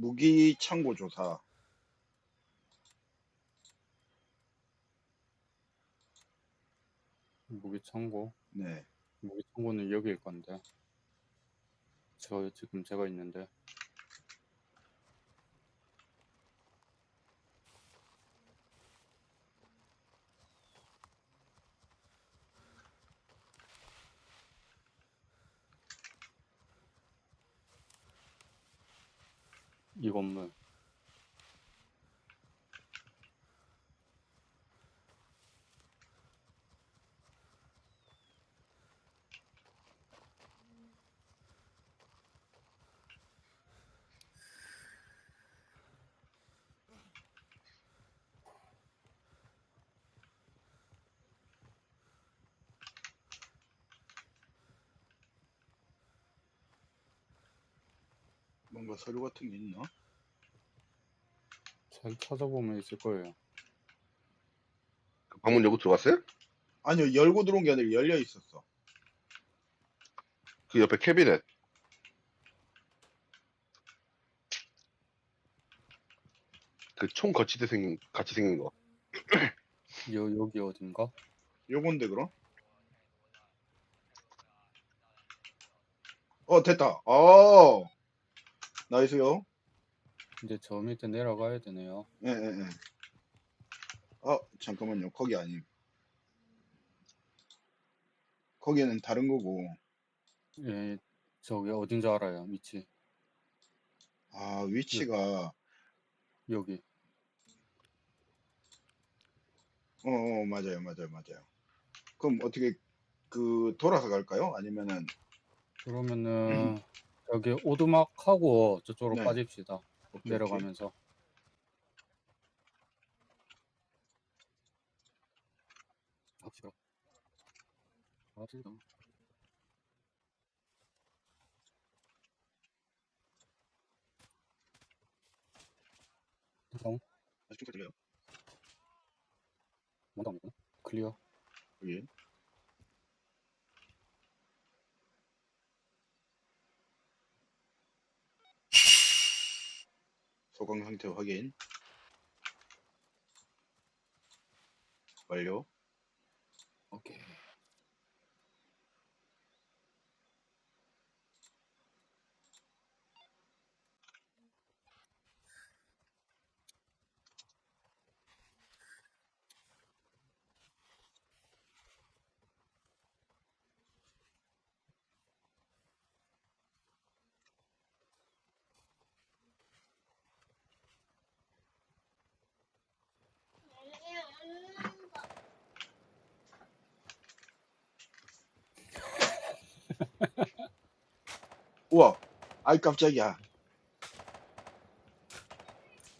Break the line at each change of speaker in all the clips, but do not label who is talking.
무기 창고 조사.
무기 창고.
네.
무기 창고는 여기일 건데. 저 지금 제가 있는데. 이 건물.
뭔가 서류 같은 게 있나?
잘 찾아보면 있을 거예요.
그 방문 열고 들어갔어요?
아니요, 열고 들어온 게 아니라 열려 있었어.
그 옆에 캐비넷. 그 총 거치대 생긴 같이 생긴 거.
여, 여기 어딘가?
요건데 그럼? 어 됐다. 어 나이스요.
이제 저 밑에 내려가야 되네요.
예, 예, 예. 어, 잠깐만요. 거기 아님. 거기는 다른 거고.
예, 저기 어딘지 알아요, 위치.
아, 위치가,
여기.
어, 어, 맞아요, 맞아요, 맞아요. 그럼 어떻게, 그, 돌아서 갈까요? 아니면은,
그러면은 여기 오두막하고 저쪽으로
네.
빠집시다.
오케이.
내려가면서. 갑시다. 갑시다. 어?
아, 좀 들려요?
뭐다 뭐다? 클리어.
여 소강 상태 확인. 완료.
오케이.
우와, 아이 깜짝이야.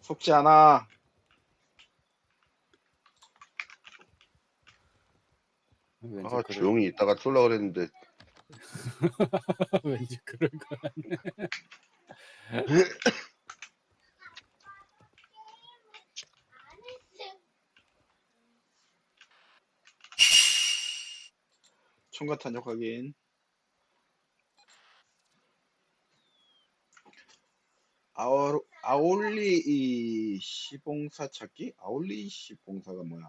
속지 않아.
왠지
아
그럴,
조용히 있다가 쏠라 그랬는데
왠지 그럴 거 같네.
총과 탄약 확인. 아올, 아올리 이 시봉사 찾기? 아올리 시봉사가 뭐야?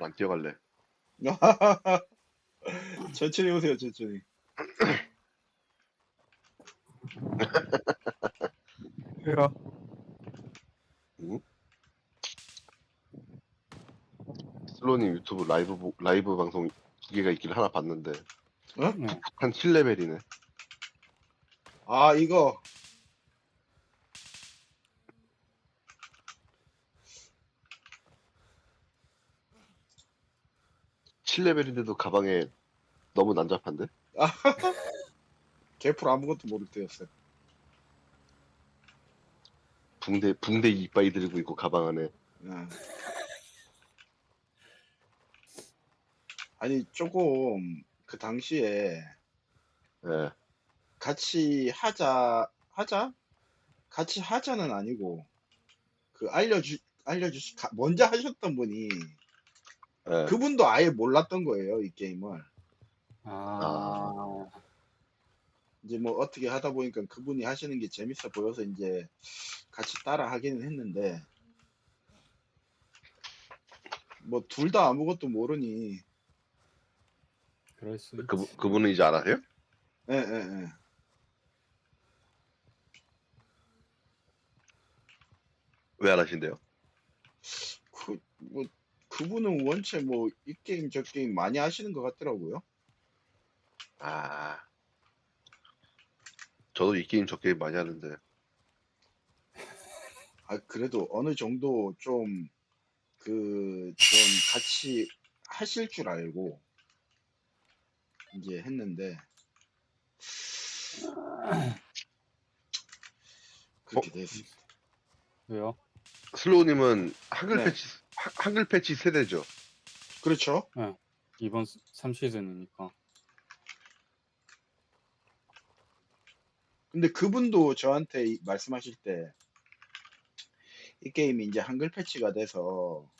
안 뛰어갈래.
천천히 오세요, 천천히.
해라.
슬로님 유튜브 라이브 보- 라이브 방송 기계가 있길 하나 봤는데
네.
한 7레벨이네.
아, 이거.
칠 7레벨인데도 가방에 너무 난잡한데?
개풀 아무것도 모를 때였어요.
붕대 붕대 이빨 들고 있고 가방 안에
예. 아니, 조금, 그 당시에,
예.
같이 하자, 하자? 같이 하자는 아니고, 그 알려주, 알려주시, 가- 먼저 하셨던 분이,
예.
그분도 아예 몰랐던 거예요, 이 게임을.
아,
이제 뭐 어떻게 하다 보니까 그분이 하시는 게 재밌어 보여서 이제 같이 따라 하기는 했는데 뭐 둘 다 아무것도 모르니
그럴 수 있지.
그 그분은 이제 알아요?
예, 예, 예.
왜 안 하신대요?
그, 뭐, 그분은 원체 뭐, 이 게임, 저 게임 많이 하시는 것 같더라고요.
아. 저도 이 게임 저 게임 많이 하는데
아, 그래도 어느 정도 좀, 그, 좀 같이 하실 줄 알고, 이제 했는데, 그렇게 됐습니다.
왜요?
슬로우님은 한글
네.
패치 하- 한글 패치 세대죠.
그렇죠.
이번 3시즌이니까.
근데 그분도 저한테 이- 말씀하실 때, 이 게임이 이제 한글 패치가 돼서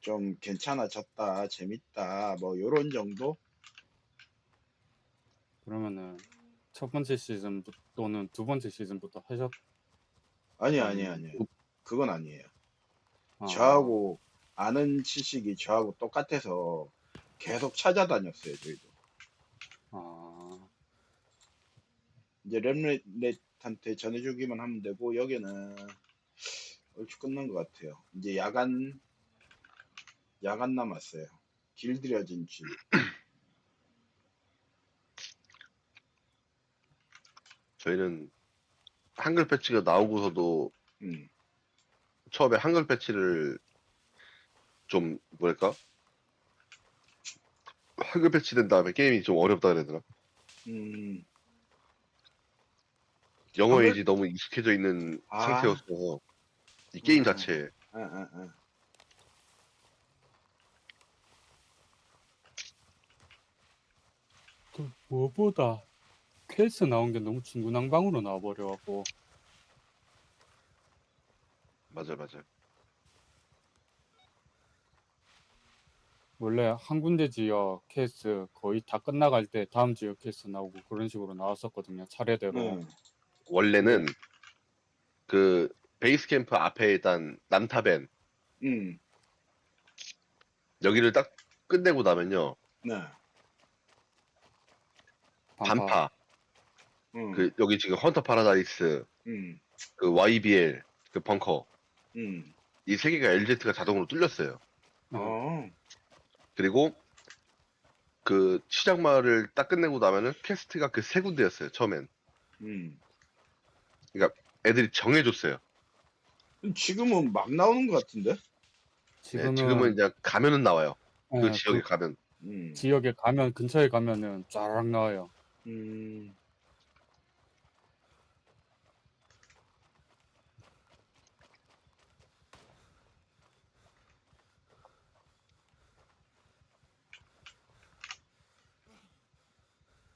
좀 괜찮아졌다, 재밌다, 뭐, 요런 정도?
그러면은 첫 번째 시즌 또는 두 번째 시즌부터 하셨.
아니, 아니, 아니. 그건 아니에요.
아,
저하고 아는 지식이 저하고 똑같아서 계속 찾아다녔어요, 저희도.
아,
이제 렘넷한테 전해주기만 하면 되고, 여기는 얼추 끝난 것 같아요. 이제 야간, 야간 남았어요. 길들여진 길.
저희는 한글 패치가 나오고서도
음,
처음에 한글 패치를 좀 뭐랄까 한글 패치된 다음에 게임이 좀 어렵다 그래야 되나?
음,
영어에
한글-
이제 너무 익숙해져 있는
아.
상태였어서 이 게임
음.
자체에
아, 아, 아.
또 무엇보다 퀘스트 나온 게 너무 중구난방으로 나와버려갖고
맞아 맞아
원래 한 군데 지역 퀘스트 거의 다 끝나갈 때 다음 지역 퀘스트 나오고 그런 식으로 나왔었거든요. 차례대로.
음,
원래는 그 베이스 캠프 앞에 일단 남타벤
음,
여기를 딱 끝내고 나면요
네.
반파
음,
그 여기 지금 헌터 파라다이스
음,
그 YBL 그 벙커
음.
이 세 개가 LZ가 자동으로 뚫렸어요.
어,
어,
그리고 그 시장 마을을 딱 끝내고 나면은 퀘스트가 그 세 군데였어요. 처음엔
음.
애들이 정해줬어요.
지금은 막 나오는 것 같은데?
네,
지금은,
지금은 이제 가면은 나와요. 그
예,
지역에
그
가면
음,
지역에 가면 근처에 가면은 쫙 나와요.
음.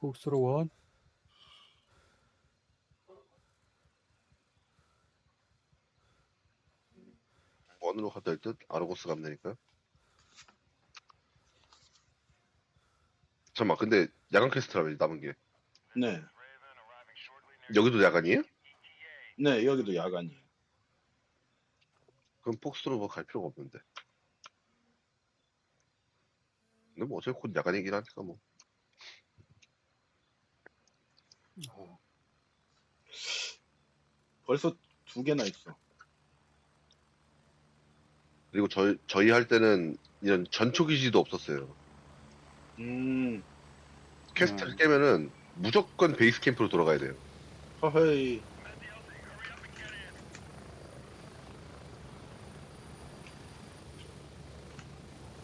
국스러원
원으로 가도 될듯 아르고스 가면 되니까. 잠깐만 근데 야간 퀘스트라면 남은 게
네,
여기도 야간이에요?
네, 여기도 야간이에요.
그럼 폭스로 뭐 갈 필요가 없는데. 근데 뭐 어차피 곧 야간이긴 하니까 뭐.
어,
벌써 두 개나 있어.
그리고 저희 저희 할 때는 이런 전초 기지도 없었어요.
음,
퀘스트를
음.
깨면은 무조건 베이스 캠프로 돌아가야 돼요.
허허이.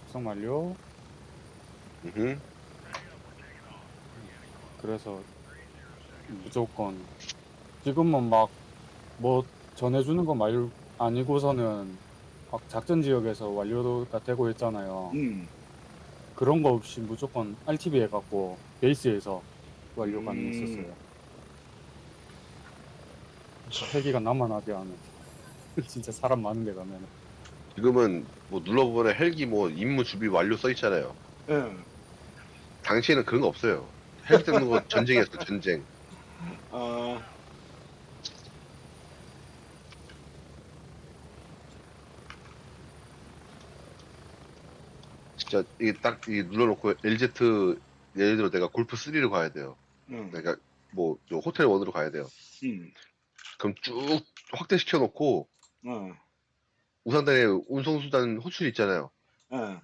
작성 완료.
으흠.
그래서 무조건 지금은 막 뭐 전해주는 거 말 아니고서는 막 작전 지역에서 완료가 되고 있잖아요.
음,
그런 거 없이 무조건 RTV 해갖고 베이스에서 완료
음.
가능했었어요. 헬기가 나만 하게 하는. 진짜 사람 많은 데 가면
지금은 뭐 눌러보면 헬기 뭐 임무 준비 완료 써 있잖아요.
응.
당시에는 그런 거 없어요. 헬기 뜯는 거 전쟁이었어 전쟁.
어,
진짜 이게 딱 이게 눌러놓고 LZ 예를 들어 내가 골프 3를 가야 돼요.
응.
내가 뭐저 호텔 원으로 가야 돼요.
응.
그럼 쭉 확대시켜 놓고
어.
우상단에 운송수단 호출 있잖아요.
어.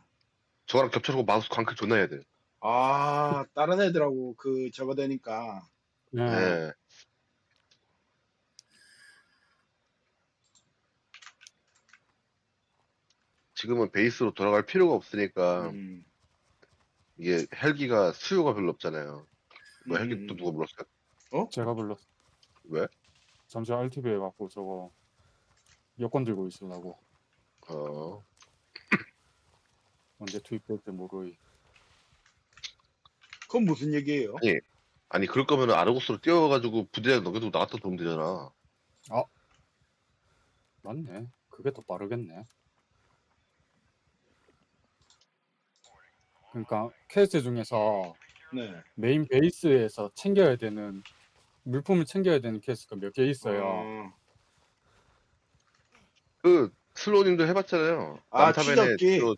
저거랑 겹쳐놓고 마우스 광클 존나 해야 돼.
아, 다른 애들하고 그 저거 되니까.
네.
네. 지금은 베이스로 돌아갈 필요가 없으니까
음.
이게 헬기가 수요가 별로 없잖아요. 뭐 헬기
음.
또 누가 불렀어요?
제가 불렀.
왜?
잠시 RTV 해갖고 저거 여권 들고 있으려고
어,
언제 투입될지 모르이.
그건 무슨 얘기예요?
아니 그럴 거면 아르고스로 뛰어가지고 부대장 넘겨두고 나갔다 돌면 되잖아.
맞네. 그게 더 빠르겠네. 그러니까 퀘스트 중에서
네.
메인 베이스에서 챙겨야 되는 물품을 챙겨야 되는 퀘스트가 몇 개 있어요.
어.
그 슬로우님도 해봤잖아요.
아,
남타벤에
추적기.
저-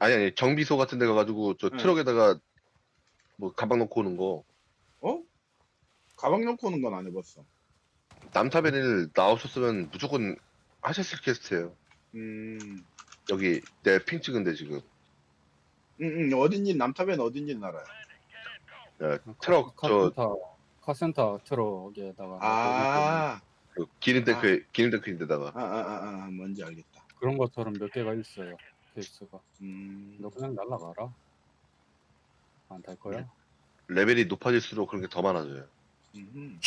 아니 아니 정비소 같은 데 가가지고 저
응.
트럭에다가 뭐 가방 넣고 오는 거.
어? 가방 넣고 오는 건 안 해봤어.
남타벤을 나오셨으면 무조건 하셨을 퀘스트예요.
음.
여기 내 핑 찍은데 지금
응, 응. 어딘지, 남탑엔 어딘지 알아요.
야, 트럭
카,
저
카센터 카센터 트럭에다가
아,
그 기름 탱크 기름 탱크인데다가
아, 아, 아, 아, 뭔지 알겠다.
그런 것처럼 몇 개가 있어요. 퀘스트가.
음.
너 그냥 날라가라. 안 탈 거야?
레벨이 높아질수록 그런 게 더 많아져요.
음흠.